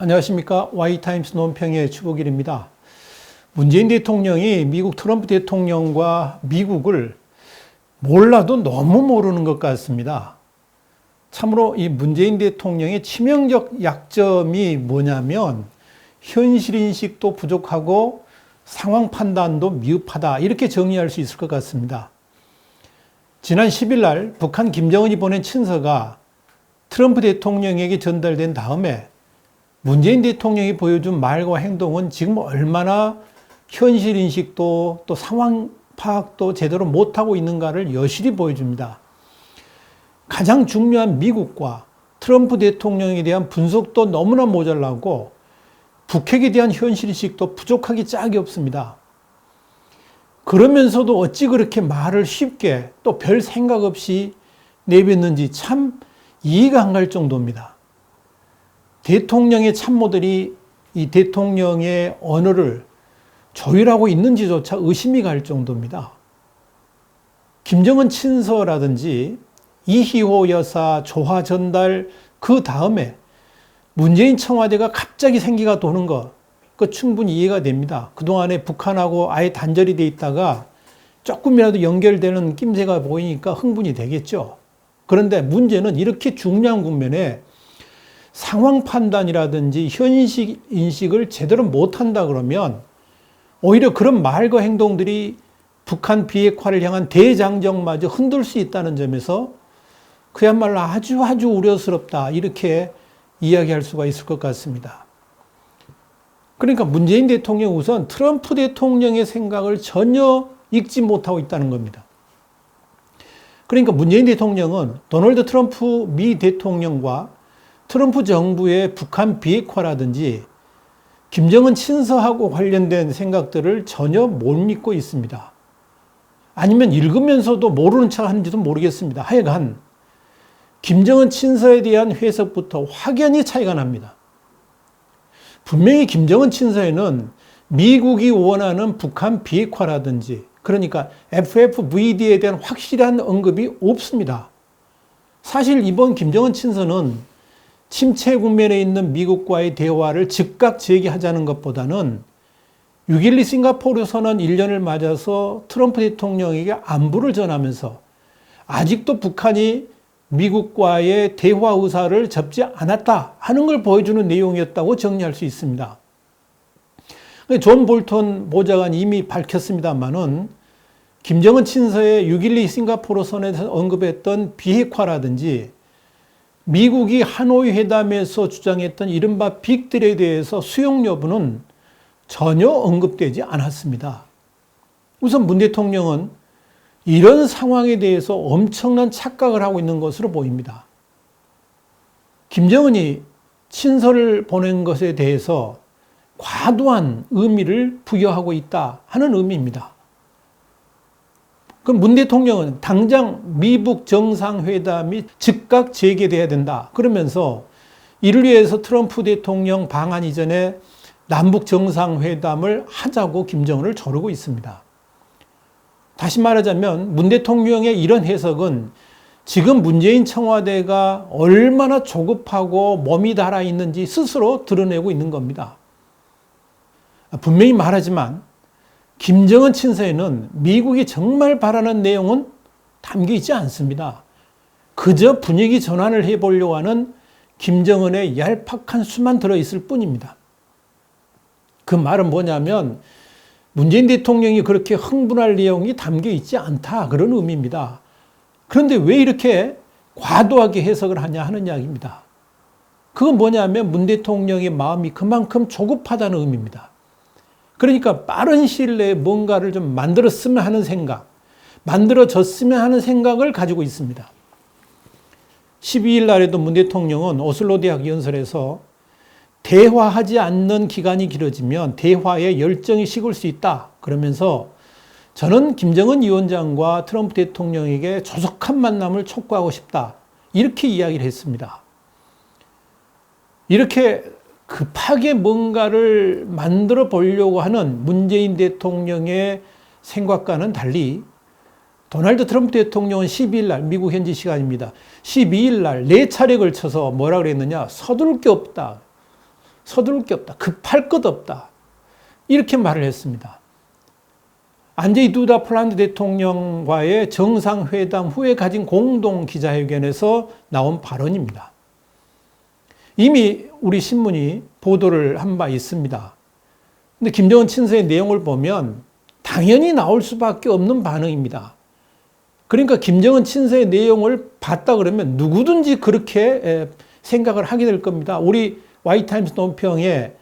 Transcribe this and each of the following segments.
안녕하십니까. 와이타임스 논평의 추복일입니다. 문재인 대통령이 미국 트럼프 대통령과 미국을 몰라도 너무 모르는 것 같습니다. 참으로 이 문재인 대통령의 치명적 약점이 뭐냐면 현실 인식도 부족하고 상황 판단도 미흡하다. 이렇게 정리할 수 있을 것 같습니다. 지난 10일 날 북한 김정은이 보낸 친서가 트럼프 대통령에게 전달된 다음에 문재인 대통령이 보여준 말과 행동은 지금 얼마나 현실 인식도 또 상황 파악도 제대로 못하고 있는가를 여실히 보여줍니다. 가장 중요한 미국과 트럼프 대통령에 대한 분석도 너무나 모자라고 북핵에 대한 현실 인식도 부족하기 짝이 없습니다. 그러면서도 어찌 그렇게 말을 쉽게 또 별 생각 없이 내뱉는지 참 이해가 안 갈 정도입니다. 대통령의 참모들이 이 대통령의 언어를 조율하고 있는지조차 의심이 갈 정도입니다. 김정은 친서라든지 이희호 여사 조화 전달 그 다음에 문재인 청와대가 갑자기 생기가 도는 것, 그 충분히 이해가 됩니다. 그동안에 북한하고 아예 단절이 돼 있다가 조금이라도 연결되는 낌새가 보이니까 흥분이 되겠죠. 그런데 문제는 이렇게 중요한 국면에 상황 판단이라든지 현실 인식을 제대로 못한다 그러면 오히려 그런 말과 행동들이 북한 비핵화를 향한 대장정마저 흔들 수 있다는 점에서 그야말로 아주 아주 우려스럽다 이렇게 이야기할 수가 있을 것 같습니다. 그러니까 문재인 대통령 우선 트럼프 대통령의 생각을 전혀 읽지 못하고 있다는 겁니다. 그러니까 문재인 대통령은 도널드 트럼프 미 대통령과 트럼프 정부의 북한 비핵화라든지 김정은 친서하고 관련된 생각들을 전혀 못 믿고 있습니다. 아니면 읽으면서도 모르는 척 하는지도 모르겠습니다. 하여간 김정은 친서에 대한 해석부터 확연히 차이가 납니다. 분명히 김정은 친서에는 미국이 원하는 북한 비핵화라든지 그러니까 FFVD에 대한 확실한 언급이 없습니다. 사실 이번 김정은 친서는 침체 국면에 있는 미국과의 대화를 즉각 재개하자는 것보다는 6.12 싱가포르 선언 1년을 맞아서 트럼프 대통령에게 안부를 전하면서 아직도 북한이 미국과의 대화 의사를 접지 않았다 하는 걸 보여주는 내용이었다고 정리할 수 있습니다. 존 볼턴 보좌관이 이미 밝혔습니다만은 김정은 친서의 6.12 싱가포르 선언에서 언급했던 비핵화라든지 미국이 하노이 회담에서 주장했던 이른바 빅들에 대해서 수용 여부는 전혀 언급되지 않았습니다. 우선 문 대통령은 이런 상황에 대해서 엄청난 착각을 하고 있는 것으로 보입니다. 김정은이 친서를 보낸 것에 대해서 과도한 의미를 부여하고 있다 하는 의미입니다. 그럼 문 대통령은 당장 미북 정상회담이 즉각 재개돼야 된다. 그러면서 이를 위해서 트럼프 대통령 방한 이전에 남북 정상회담을 하자고 김정은을 조르고 있습니다. 다시 말하자면 문 대통령의 이런 해석은 지금 문재인 청와대가 얼마나 조급하고 몸이 달아 있는지 스스로 드러내고 있는 겁니다. 분명히 말하지만 김정은 친서에는 미국이 정말 바라는 내용은 담겨 있지 않습니다. 그저 분위기 전환을 해보려고 하는 김정은의 얄팍한 수만 들어있을 뿐입니다. 그 말은 뭐냐면 문재인 대통령이 그렇게 흥분할 내용이 담겨 있지 않다. 그런 의미입니다. 그런데 왜 이렇게 과도하게 해석을 하냐 하는 이야기입니다. 그건 뭐냐면 문 대통령의 마음이 그만큼 조급하다는 의미입니다. 그러니까 빠른 시일 내에 뭔가를 좀 만들었으면 하는 생각, 만들어졌으면 하는 생각을 가지고 있습니다. 12일 날에도 문 대통령은 오슬로 대학 연설에서 대화하지 않는 기간이 길어지면 대화에 열정이 식을 수 있다. 그러면서 저는 김정은 위원장과 트럼프 대통령에게 조속한 만남을 촉구하고 싶다. 이렇게 이야기를 했습니다. 이렇게 급하게 뭔가를 만들어 보려고 하는 문재인 대통령의 생각과는 달리 도널드 트럼프 대통령은 12일 날 미국 현지 시간입니다. 12일 날 네 차례 걸쳐서 뭐라 그랬느냐? 서둘 게 없다. 서두를 게 없다. 급할 것 없다. 이렇게 말을 했습니다. 안제이 두다 폴란드 대통령과의 정상회담 후에 가진 공동 기자회견에서 나온 발언입니다. 이미 우리 신문이 보도를 한 바 있습니다. 근데 김정은 친서의 내용을 보면 당연히 나올 수밖에 없는 반응입니다. 그러니까 김정은 친서의 내용을 봤다 그러면 누구든지 그렇게 생각을 하게 될 겁니다. 우리 와이타임스 논평에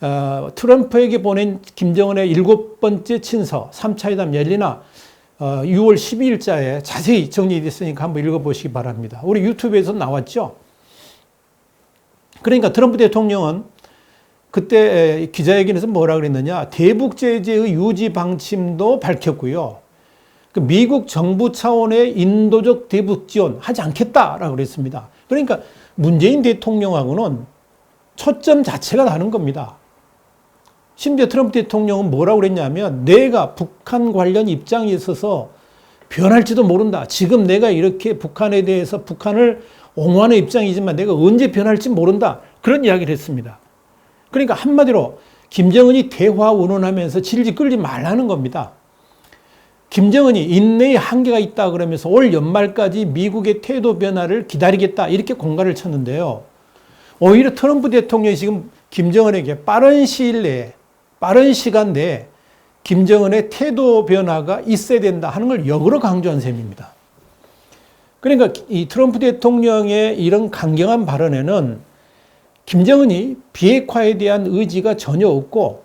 어, 트럼프에게 보낸 김정은의 일곱 번째 친서 3차 회담 열리나 어, 6월 12일자에 자세히 정리됐으니까 한번 읽어보시기 바랍니다. 우리 유튜브에서 나왔죠. 그러니까 트럼프 대통령은 그때 기자회견에서 뭐라 그랬느냐 대북 제재의 유지 방침도 밝혔고요. 그 미국 정부 차원의 인도적 대북 지원 하지 않겠다라고 그랬습니다. 그러니까 문재인 대통령하고는 초점 자체가 다른 겁니다. 심지어 트럼프 대통령은 뭐라고 그랬냐면 내가 북한 관련 입장에 있어서 변할지도 모른다. 지금 내가 이렇게 북한에 대해서 북한을 옹호하는 입장이지만 내가 언제 변할지 모른다. 그런 이야기를 했습니다. 그러니까 한마디로 김정은이 대화 운운하면서 질질 끌지 말라는 겁니다. 김정은이 인내의 한계가 있다 그러면서 올 연말까지 미국의 태도 변화를 기다리겠다 이렇게 공갈을 쳤는데요. 오히려 트럼프 대통령이 지금 김정은에게 빠른 시일 내에 빠른 시간 내에 김정은의 태도 변화가 있어야 된다 하는 걸 역으로 강조한 셈입니다. 그러니까 이 트럼프 대통령의 이런 강경한 발언에는 김정은이 비핵화에 대한 의지가 전혀 없고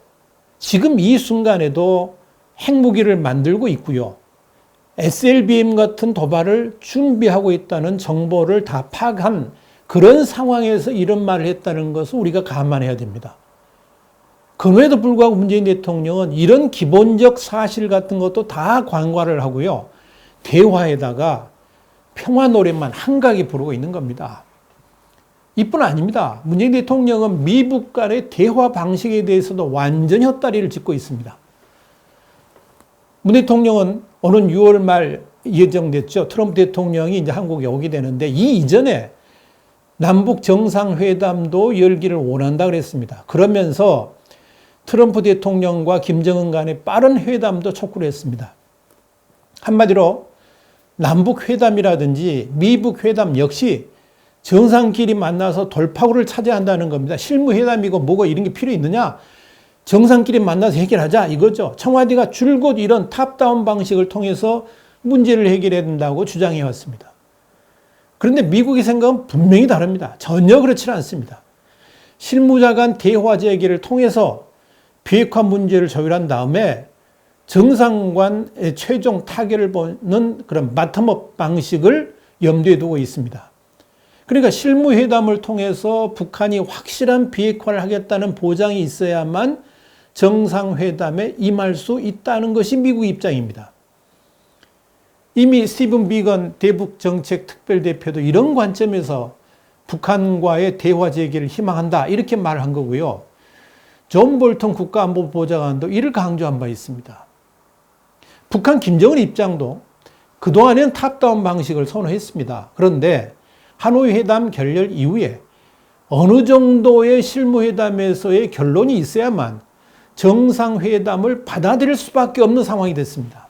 지금 이 순간에도 핵무기를 만들고 있고요. SLBM 같은 도발을 준비하고 있다는 정보를 다 파악한 그런 상황에서 이런 말을 했다는 것을 우리가 감안해야 됩니다. 그럼에도 불구하고 문재인 대통령은 이런 기본적 사실 같은 것도 다 관과를 하고요. 대화에다가 평화 노래만 한가하게 부르고 있는 겁니다. 이뿐 아닙니다. 문재인 대통령은 미국 간의 대화 방식에 대해서도 완전히 헛다리를 짚고 있습니다. 문 대통령은 오는 6월 말 예정됐죠. 트럼프 대통령이 이제 한국에 오게 되는데 이 이전에 남북 정상회담도 열기를 원한다 그랬습니다. 그러면서 트럼프 대통령과 김정은 간의 빠른 회담도 촉구를 했습니다. 한마디로 남북 회담이라든지 미북 회담 역시 정상끼리 만나서 돌파구를 찾아야 한다는 겁니다. 실무회담이고 뭐고 이런 게 필요 있느냐? 정상끼리 만나서 해결하자 이거죠. 청와대가 줄곧 이런 탑다운 방식을 통해서 문제를 해결해야 된다고 주장해 왔습니다. 그런데 미국의 생각은 분명히 다릅니다. 전혀 그렇지 않습니다. 실무자 간 대화 재개를 통해서 비핵화 문제를 조율한 다음에 정상 간의 최종 타결을 보는 그런 마텀업 방식을 염두에 두고 있습니다. 그러니까 실무회담을 통해서 북한이 확실한 비핵화를 하겠다는 보장이 있어야만 정상회담에 임할 수 있다는 것이 미국 입장입니다. 이미 스티븐 비건 대북 정책 특별대표도 이런 관점에서 북한과의 대화 재개를 희망한다 이렇게 말한 거고요. 존 볼턴 국가안보보좌관도 이를 강조한 바 있습니다. 북한 김정은 입장도 그동안에는 탑다운 방식을 선호했습니다. 그런데 하노이 회담 결렬 이후에 어느 정도의 실무회담에서의 결론이 있어야만 정상회담을 받아들일 수밖에 없는 상황이 됐습니다.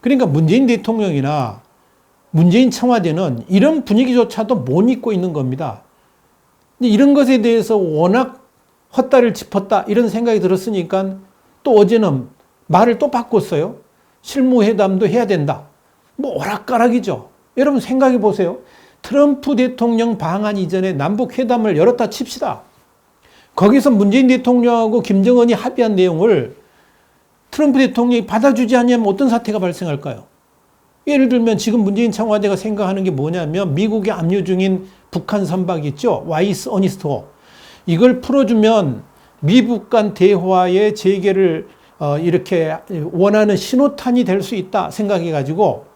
그러니까 문재인 대통령이나 문재인 청와대는 이런 분위기조차도 못 잊고 있는 겁니다. 이런 것에 대해서 워낙 헛다리를 짚었다 이런 생각이 들었으니까 또 어제는 말을 또 바꿨어요. 실무회담도 해야 된다. 뭐 오락가락이죠. 여러분 생각해 보세요. 트럼프 대통령 방한 이전에 남북 회담을 열었다 칩시다. 거기서 문재인 대통령하고 김정은이 합의한 내용을 트럼프 대통령이 받아주지 않으면 어떤 사태가 발생할까요? 예를 들면 지금 문재인 청와대가 생각하는 게 뭐냐면 미국의 압류 중인 북한 선박 있죠? 와이스 어니스토. 이걸 풀어주면 미북 간 대화의 재개를 어, 이렇게 원하는 신호탄이 될 수 있다 생각해가지고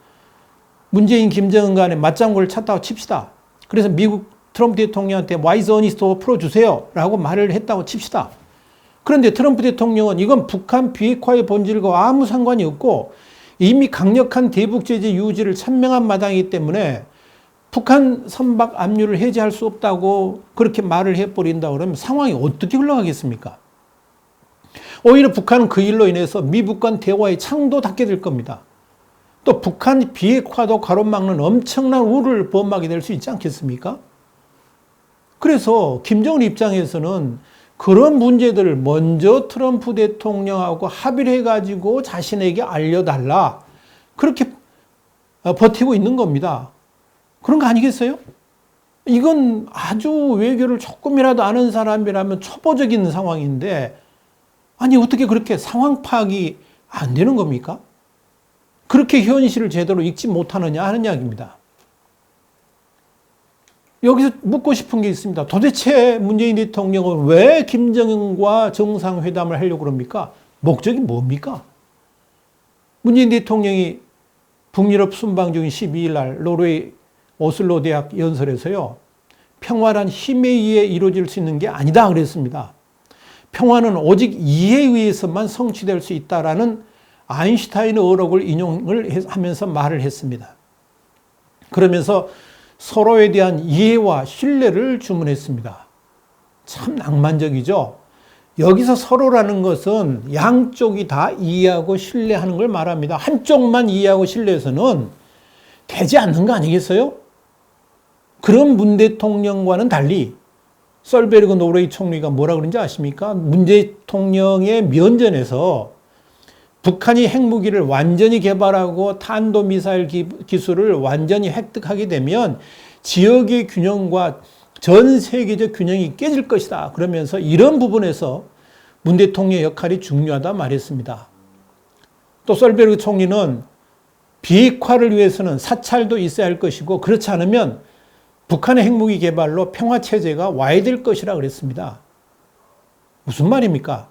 문재인, 김정은 간에 맞장구를 쳤다고 칩시다. 그래서 미국 트럼프 대통령한테 와이즈 어니스토 풀어주세요. 라고 말을 했다고 칩시다. 그런데 트럼프 대통령은 이건 북한 비핵화의 본질과 아무 상관이 없고 이미 강력한 대북 제재 유지를 천명한 마당이기 때문에 북한 선박 압류를 해제할 수 없다고 그렇게 말을 해버린다 그러면 상황이 어떻게 흘러가겠습니까? 오히려 북한은 그 일로 인해서 미북 간 대화의 창도 닫게 될 겁니다. 또 북한 비핵화도 가로막는 엄청난 우를 범하게 될 수 있지 않겠습니까? 그래서 김정은 입장에서는 그런 문제들을 먼저 트럼프 대통령하고 합의를 해가지고 자신에게 알려달라. 그렇게 버티고 있는 겁니다. 그런 거 아니겠어요? 이건 아주 외교를 조금이라도 아는 사람이라면 초보적인 상황인데, 아니, 어떻게 그렇게 상황 파악이 안 되는 겁니까? 그렇게 현실을 제대로 읽지 못하느냐 하는 이야기입니다. 여기서 묻고 싶은 게 있습니다. 도대체 문재인 대통령은 왜 김정은과 정상회담을 하려고 그럽니까? 목적이 뭡니까? 문재인 대통령이 북유럽 순방 중인 12일 날 노르웨이 오슬로 대학 연설에서요. 평화란 힘에 의해 이루어질 수 있는 게 아니다 그랬습니다. 평화는 오직 이해에 의해서만 성취될 수 있다라는 아인슈타인의 어록을 인용을 하면서 말을 했습니다. 그러면서 서로에 대한 이해와 신뢰를 주문했습니다. 참 낭만적이죠? 여기서 서로라는 것은 양쪽이 다 이해하고 신뢰하는 걸 말합니다. 한쪽만 이해하고 신뢰해서는 되지 않는 거 아니겠어요? 그런 문 대통령과는 달리 썰베르그 노르웨이 총리가 뭐라 그런지 아십니까? 문 대통령의 면전에서 북한이 핵무기를 완전히 개발하고 탄도미사일 기술을 완전히 획득하게 되면 지역의 균형과 전 세계적 균형이 깨질 것이다. 그러면서 이런 부분에서 문 대통령의 역할이 중요하다 말했습니다. 또 솔베르그 총리는 비핵화를 위해서는 사찰도 있어야 할 것이고 그렇지 않으면 북한의 핵무기 개발로 평화 체제가 와야 될 것이라 그랬습니다. 무슨 말입니까?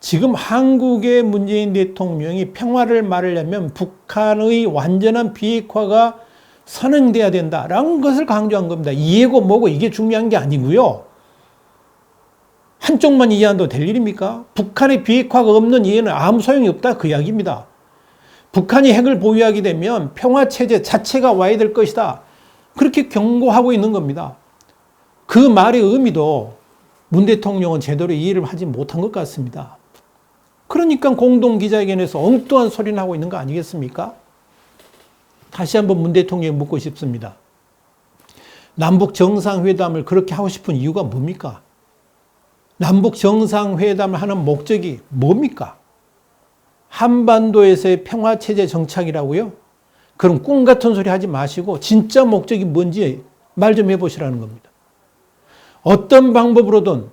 지금 한국의 문재인 대통령이 평화를 말하려면 북한의 완전한 비핵화가 선행돼야 된다라는 것을 강조한 겁니다. 이해고 뭐고 이게 중요한 게 아니고요. 한쪽만 이해한다고 될 일입니까? 북한의 비핵화가 없는 이해는 아무 소용이 없다 그 이야기입니다. 북한이 핵을 보유하게 되면 평화 체제 자체가 와야 될 것이다. 그렇게 경고하고 있는 겁니다. 그 말의 의미도 문 대통령은 제대로 이해를 하지 못한 것 같습니다. 그러니까 공동 기자회견에서 엉뚱한 소리를 하고 있는 거 아니겠습니까? 다시 한번 문 대통령 묻고 싶습니다. 남북 정상회담을 그렇게 하고 싶은 이유가 뭡니까? 남북 정상회담을 하는 목적이 뭡니까? 한반도에서의 평화체제 정착이라고요? 그럼 꿈 같은 소리 하지 마시고 진짜 목적이 뭔지 말 좀 해보시라는 겁니다. 어떤 방법으로든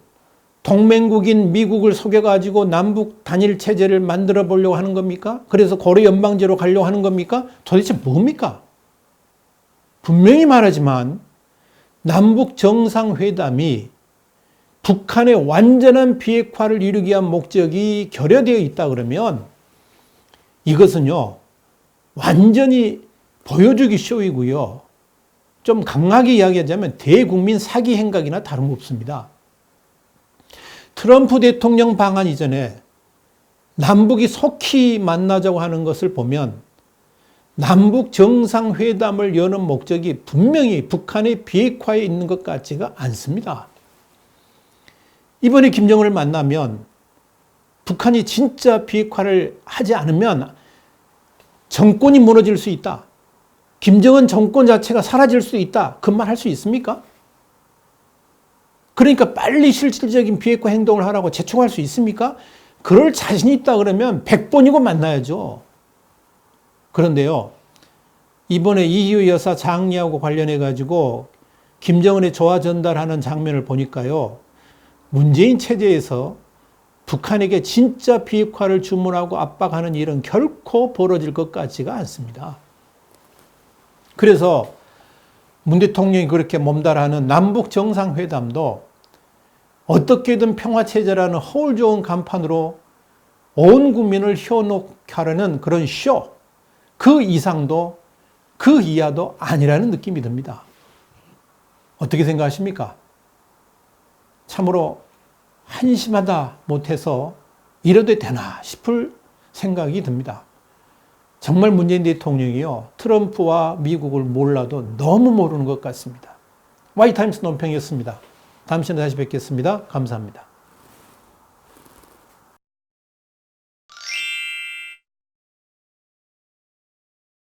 동맹국인 미국을 속여가지고 남북 단일 체제를 만들어 보려고 하는 겁니까? 그래서 고려 연방제로 가려고 하는 겁니까? 도대체 뭡니까? 분명히 말하지만 남북 정상회담이 북한의 완전한 비핵화를 이루기 위한 목적이 결여되어 있다 그러면 이것은요, 완전히 보여주기 쇼이고요. 좀 강하게 이야기하자면 대국민 사기 행각이나 다름없습니다. 트럼프 대통령 방한 이전에 남북이 속히 만나자고 하는 것을 보면 남북 정상회담을 여는 목적이 분명히 북한의 비핵화에 있는 것 같지가 않습니다. 이번에 김정은을 만나면 북한이 진짜 비핵화를 하지 않으면 정권이 무너질 수 있다. 김정은 정권 자체가 사라질 수 있다. 그 말 할 수 있습니까? 그러니까 빨리 실질적인 비핵화 행동을 하라고 재촉할 수 있습니까? 그럴 자신이 있다 그러면 100번이고 만나야죠. 그런데요. 이번에 이희우 여사 장례하고 관련해 가지고 김정은의 조화 전달하는 장면을 보니까요. 문재인 체제에서 북한에게 진짜 비핵화를 주문하고 압박하는 일은 결코 벌어질 것 같지가 않습니다. 그래서 문 대통령이 그렇게 몸달하는 남북 정상회담도 어떻게든 평화체제라는 허울 좋은 간판으로 온 국민을 휘어놓게 하려는 그런 쇼, 그 이상도 그 이하도 아니라는 느낌이 듭니다. 어떻게 생각하십니까? 참으로 한심하다 못해서 이래도 되나 싶을 생각이 듭니다. 정말 문재인 대통령이요. 트럼프와 미국을 몰라도 너무 모르는 것 같습니다. 와이타임스 논평이었습니다. 다음 시간에 다시 뵙겠습니다. 감사합니다.